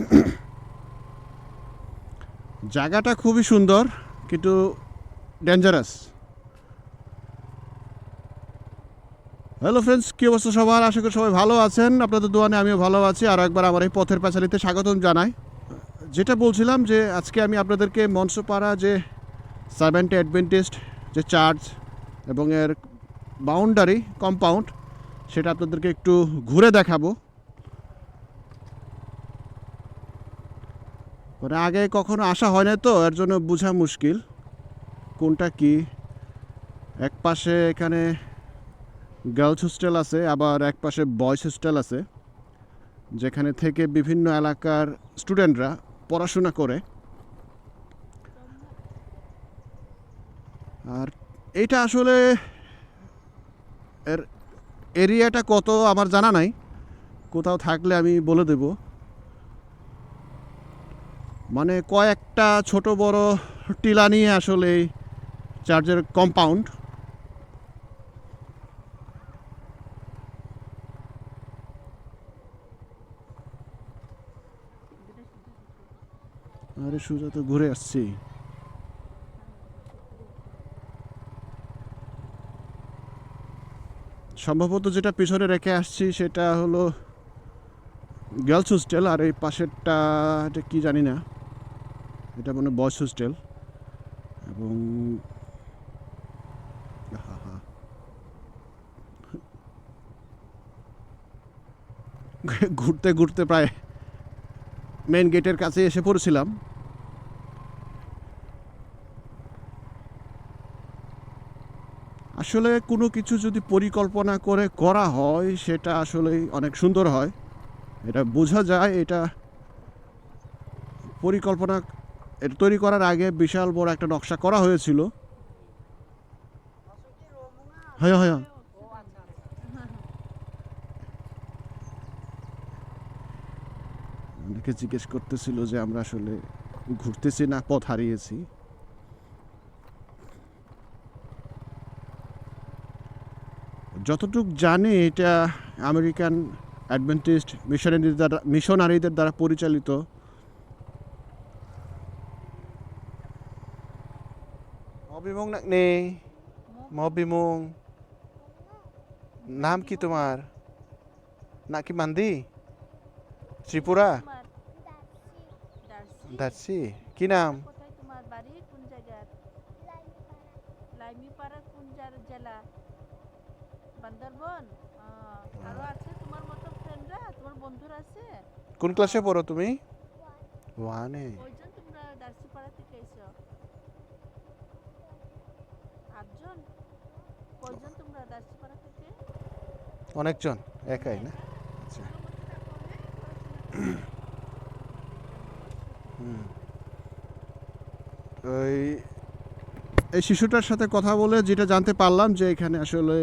জায়গাটা খুবই সুন্দর, কিন্তু ডেঞ্জারাস হ্যালো ফ্রেন্ডস কী অবস্থা সবার? আশা করি সবাই ভালো আছেন। আপনাদের দোয়ানে আমিও ভালো আছি। আর একবার আমার এই পথের পাঁচালিতে স্বাগতম জানাই। যেটা বলছিলাম যে আজকে আমি আপনাদেরকে মনসপাড়া যে সার্ভেন্ট অ্যাডভেন্টিস্ট যে চার্চ এবং এর বাউন্ডারি কম্পাউন্ড সেটা আপনাদেরকে একটু ঘুরে দেখাবো। মানে আগে কখনো আসা হয় না তো, এর জন্য বোঝা মুশকিল। কোনটা কি? এক পাশে এখানে গার্লস হোস্টেল আছে, আবার এক পাশে বয়েজ হোস্টেল আছে, যেখানে থেকে বিভিন্ন এলাকার স্টুডেন্টরা পড়াশোনা করে। আর এইটা আসলে এর এরিয়াটা কত আমার জানা নাই, কোথাও থাকলে আমি বলে দেব। মানে কয়েকটা ছোট বড় টিলা নিয়ে আসলে এই চার্চের কম্পাউন্ড আরে সোজা তো ঘুরে আসছি। সম্ভবত যেটা পিছনে রেখে আসছি সেটা হলো গার্লস হোস্টেল আর এই পাশেরটা কি জানি না। এটা মানে বয়েজ হোস্টেল এবং ঘুরতে ঘুরতে প্রায় মেন গেটের কাছে এসে পড়েছিলাম। আসলে কোনো কিছু যদি পরিকল্পনা করে করা হয়, সেটা আসলেই অনেক সুন্দর হয়। এটা বোঝা যায়, এটা পরিকল্পনা এটা তৈরি করার আগে বিশাল বড় একটা নকশা করা হয়েছিল। হ্যাঁ হ্যাঁ। অনেকে জিজ্ঞেস করতেছিল যে আমরা আসলে ঘুরতেছি না, পথ হারিয়েছি। যতটুক জানি এটা আমেরিকান অ্যাডভেন্টিস্ট মিশনারিদের দ্বারা মিশনারিদের দ্বারা পরিচালিত। মবিমুং নাকনে মবিমুং নাম কি তোমার না কি মান্দি ত্রিপুরা দার্সি কি নাম কোন জায়গার লাইমিপাড়া কোন জার- জেলা বান্দরবন আহ, আরও আছে তোমার মতো ফ্রেন্ডরা তোমার বন্ধুরা আছে কোন ক্লাসে পড়ো তুমি ওয়ানে অনেকজন, একাই না? আচ্ছা। ওই, এই শিশুটার সাথে কথা বলে যেটা জানতে পারলাম যে এখানে আসলে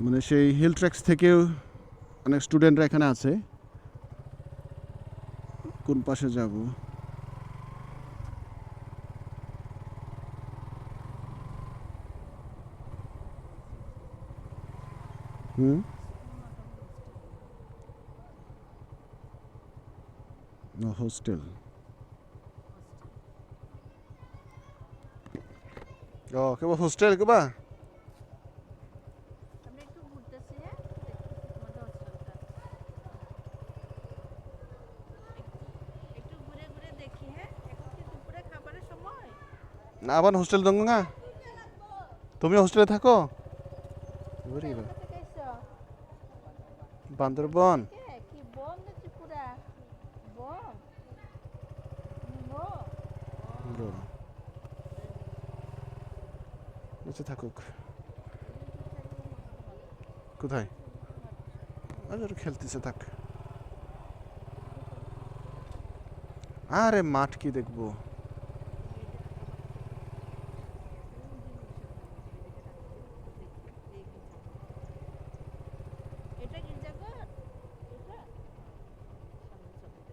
মানে সেই হিল ট্র্যাক্স থেকেও অনেক স্টুডেন্টরা এখানে আছে। কোন পাশে যাব হুম No, hostel. ও কেবল হোস্টেল কেবা আমি একটু ঘুরতেছি হ্যাঁ দেখতেছি তোমাদের হোস্টেলটা একটু ঘুরে ঘুরে দেখি হ্যাঁ? এখন কি দুপুরে খাবারের সময়? না আবার হোস্টেল দঙ্গা তুমি হোস্টেলে থাকো? এসো বান্দরবন। বেঁচে থাকুক। কোথায়? খেলতেছে থাক। আরে মাঠ কি দেখব এটা গির্জাঘর এটা সামনে ছবিটা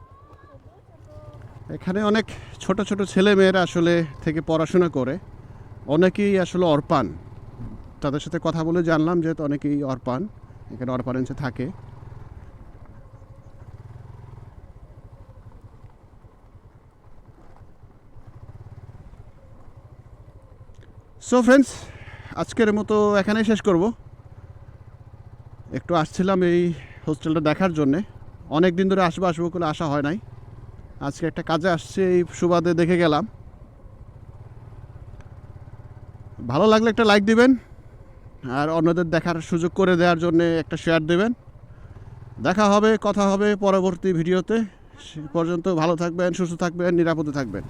এখানে অনেক ছোট ছোট ছেলে মেয়েরা আসলে থেকে পড়াশোনা করে। অনেকেই আসলে অর্পান তাদের সাথে কথা বলে জানলাম যে অনেকেই অর্পান এখানে অরপানেন্সে থাকে। সো ফ্রেন্ডস আজকের মতো এখানেই শেষ করব। একটু আসছিলাম এই হোস্টেলটা দেখার জন্যে। অনেক দিন ধরে আসব আসব করে আসা হয় নাই। আজকে একটা কাজে আসছে, এই সুবাদে দেখে গেলাম। ভালো লাগলে একটা লাইক দিবেন, আর অন্যদের দেখার সুযোগ করে দেওয়ার জন্য একটা শেয়ার দেবেন। দেখা হবে, কথা হবে পরবর্তী ভিডিওতে সে পর্যন্ত ভালো থাকবেন, সুস্থ থাকবেন, নিরাপদে থাকবেন।